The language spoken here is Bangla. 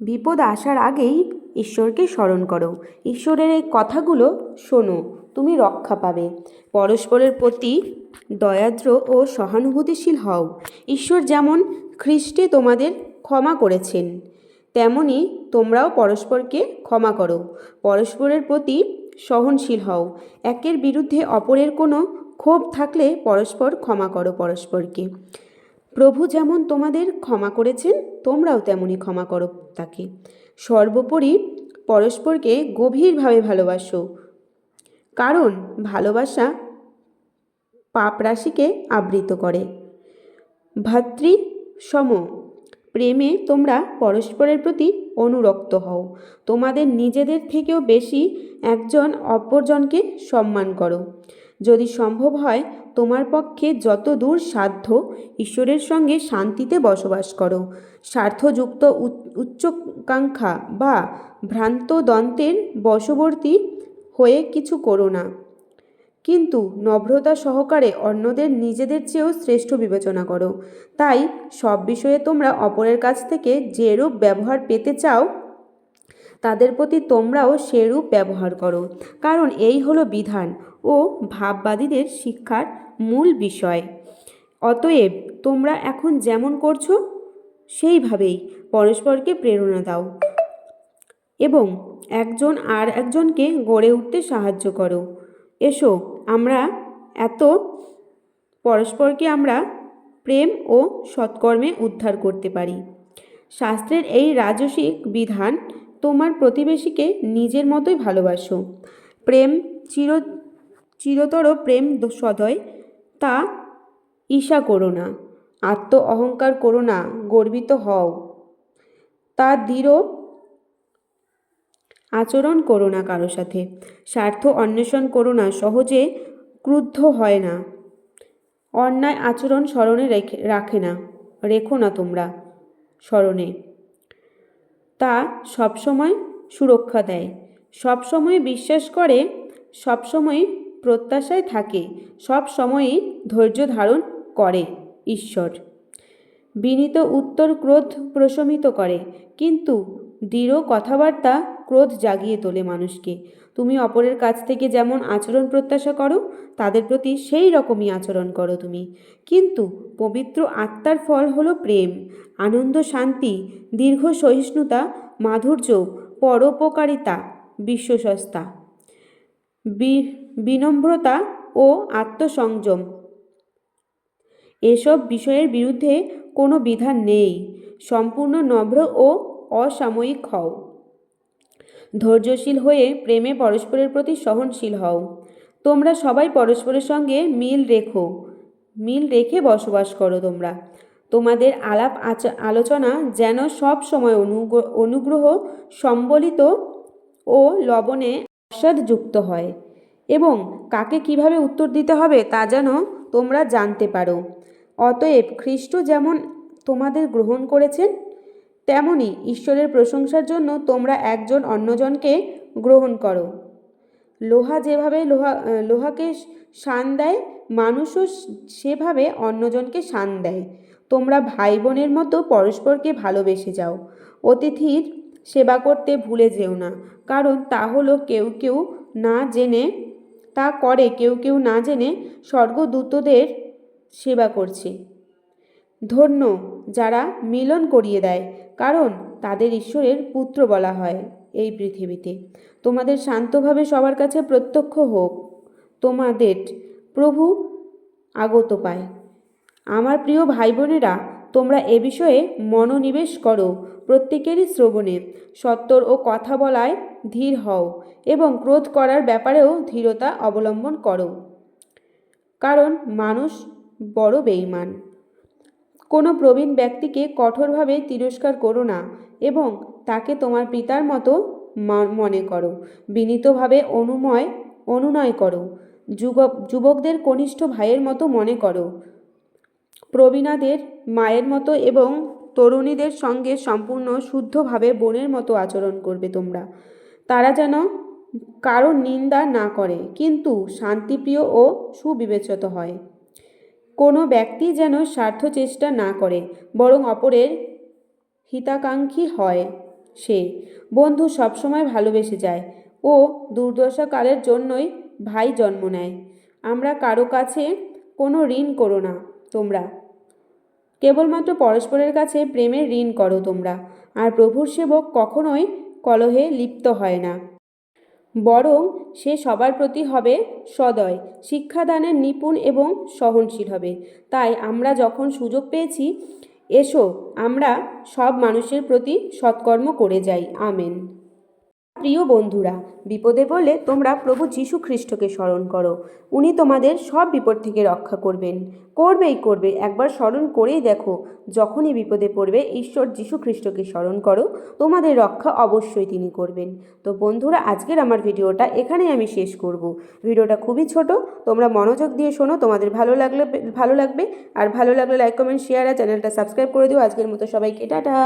বিপদ আসার আগেই ঈশ্বরকে স্মরণ করো। ঈশ্বরের এই কথাগুলো শোনো, তুমি রক্ষা পাবে। পরস্পরের প্রতি দয়াদ্র ও সহানুভূতিশীল হও। ঈশ্বর যেমন খ্রিস্টে তোমাদের ক্ষমা করেছেন, তেমনি তোমরাও পরস্পরকে ক্ষমা করো। পরস্পরের প্রতি সহনশীল হও। একের বিরুদ্ধে অপরের কোনো ক্ষোভ থাকলে পরস্পর ক্ষমা করো পরস্পরকে। প্রভু যেমন তোমাদের ক্ষমা করেছেন, তোমরাও তেমনি ক্ষমা করো তাকে। সর্বোপরি পরস্পরকে গভীরভাবে ভালোবাসো, কারণ ভালোবাসা পাপ রাশিকে আবৃত করে। ভাতৃ সম, প্রেমে তোমরা পরস্পরের প্রতি অনুরক্ত হও। তোমাদের নিজেদের থেকেও বেশি একজন অপরজনকে সম্মান করো। যদি সম্ভব হয়, তোমার পক্ষে যত দূর সাধ্য ঈশ্বরের সঙ্গে শান্তিতে বসবাস করো। স্বার্থযুক্ত উচ- উচ্চাকাঙ্ক্ষা বা ভ্রান্ত দন্তের বশবর্তী হয়ে কিছু করো না। কিন্তু নম্রতা সহকারে অন্যদের নিজেদের চেয়েও শ্রেষ্ঠ বিবেচনা করো। তাই সব বিষয়ে তোমরা অপরের কাছ থেকে যেরূপ ব্যবহার পেতে চাও, তাদের প্রতি তোমরাও সেরূপ ব্যবহার করো। কারণ এই হলো বিধান। ও ভাববাদীদের শিক্ষার মূল বিষয়। অতএব তোমরা এখন যেমন করছ, সেইভাবেই পরস্পরকে প্রেরণা দাও এবং একজন আর একজনকে গড়ে উঠতে সাহায্য করো। এসো, আমরা এত পরস্পরকে আমরা প্রেম ও সৎকর্মে উদ্ধার করতে পারি। শাস্ত্রের এই রাজসিক বিধান তোমার প্রতিবেশীকে নিজের মতোই ভালোবাসো। প্রেম চির চিরতর প্রেম সদয়, তা ঈশা করো না, আত্ম অহংকার করো না, গর্বিত হও। তা দৃঢ় আচরণ করো না কারও সাথে, স্বার্থ অন্বেষণ করো না, সহজে ক্রুদ্ধ হয় না। অন্যায় আচরণ স্মরণে রেখে, রাখে না, রেখো না তোমরা স্মরণে। তা সবসময় সুরক্ষা দেয়, সবসময় বিশ্বাস করে, সবসময় প্রত্যাশায় থাকে, সব সময়ই ধৈর্য ধারণ করে ঈশ্বর। বিনীত উত্তর ক্রোধ প্রশমিত করে, কিন্তু দৃঢ় কথাবার্তা ক্রোধ জাগিয়ে তোলে মানুষকে। তুমি অপরের কাছ থেকে যেমন আচরণ প্রত্যাশা করো, তাদের প্রতি সেই রকমই আচরণ করো তুমি। কিন্তু পবিত্র আত্মার ফল হলো প্রেম, আনন্দ শান্তি, দীর্ঘ সহিষ্ণুতা, মাধুর্য, পরোপকারিতা, বিশ্বসস্তা। বিনম্রতা ও আত্মসংযম। এসব বিষয়ের বিরুদ্ধে কোনো বিধান নেই। সম্পূর্ণ নম্র ও অসাময়িক হও। ধৈর্যশীল হয়ে প্রেমে পরস্পরের প্রতি সহনশীল হও। তোমরা সবাই পরস্পরের সঙ্গে মিল রেখো। মিল রেখে বসবাস করো তোমরা। তোমাদের আলাপ আলোচনা যেন সব সময় অনুগ্র- অনুগ্রহ, সম্বলিত ও লবণে আস্বাদযুক্ত হয়। এবং কাকে কীভাবে উত্তর দিতে হবে তা যেন তোমরা জানতে পারো। অতএব খ্রিস্ট যেমন তোমাদের গ্রহণ করেছেন, তেমনি ঈশ্বরের প্রশংসার জন্য তোমরা একজন অন্যজনকে গ্রহণ করো। লোহা যেভাবে লোহা, লোহাকে শান দেয়, মানুষও সেভাবে অন্যজনকে শান দেয়। তোমরা ভাই বোনের মতো পরস্পরকে ভালোবেসে যাও। অতিথির সেবা করতে ভুলে যেও না। কারণ তা হলো কেউ কেউ না জেনে, তা করে কেউ কেউ না জেনে স্বর্গদূতদের সেবা করছে। ধন্য যারা মিলন করিয়ে দেয়, কারণ তাদের ঈশ্বরের পুত্র বলা হয় এই পৃথিবীতে। তোমাদের শান্তভাবে সবার কাছে প্রত্যক্ষ হোক, তোমাদের প্রভু আগত পায়। আমার প্রিয় ভাই বোনেরা তোমরা এ বিষয়ে মনোনিবেশ করো। প্রত্যেকেরই শ্রবণে সত্তর ও কথা বলায় ধীর হও এবং ক্রোধ করার ব্যাপারেও ধীরতা অবলম্বন করো। কারণ মানুষ বড় বেইমান কোনো প্রবীণ ব্যক্তিকে কঠোরভাবে তিরস্কার করো না এবং তাকে তোমার পিতার মতো মনে করো। বিনীতভাবে অনুময়, অনুনয় করো। যুবক যুবকদের কনিষ্ঠ ভাইয়ের মতো মনে করো। প্রবীণাদের মায়ের মতো এবং তরুণীদের সঙ্গে সম্পূর্ণ শুদ্ধভাবে বোনের মতো আচরণ করবে তোমরা। তারা যেন কারও নিন্দা না করে, কিন্তু শান্তিপ্রিয় ও সুবিবেচিত হয়। কোনো ব্যক্তি যেন স্বার্থ চেষ্টা না করে, বরং অপরের হিতাকাঙ্ক্ষী হয় সে। বন্ধু সবসময় ভালোবেসে যায় ও দুর্দশাকালের জন্যই ভাই জন্ম নেয়। আমরা কারও কাছে কোনো ঋণ করো না তোমরা। কেবলমাত্র পরস্পরের কাছে প্রেমের ঋণ করো তোমরা, আর প্রভুর সেবক কখনোই কলহে লিপ্ত হয় না। বরং সে সবার প্রতি হবে সদয়, শিক্ষাদানের নিপুণ এবং সহনশীল হবে। তাই আমরা যখন সুযোগ পেয়েছি, এসো আমরা সব মানুষের প্রতি সৎকর্ম করে যাই। আমেন। প্রিয় বন্ধুরা, বিপদে বলে তোমরা প্রভু যীশু খ্রিস্টকে স্মরণ করো। উনি তোমাদের সব বিপদ থেকে রক্ষা করবেন। করবেই করবে, একবার স্মরণ করেই দেখো। যখনই বিপদে পড়বে, ঈশ্বর যীশু খ্রিস্টকে স্মরণ করো, তোমাদের রক্ষা অবশ্যই তিনি করবেন। তো বন্ধুরা, আজকের আমার ভিডিওটা এখানেই আমি শেষ করব। ভিডিওটা খুবই ছোট, তোমরা মনোযোগ দিয়ে শোনো, তোমাদের ভালো লাগলে, ভালো লাগবে। আর ভালো লাগলে লাইক কমেন্ট শেয়ার আর চ্যানেলটা সাবস্ক্রাইব করে দিও। আজকের মতো সবাইকে, টাটা!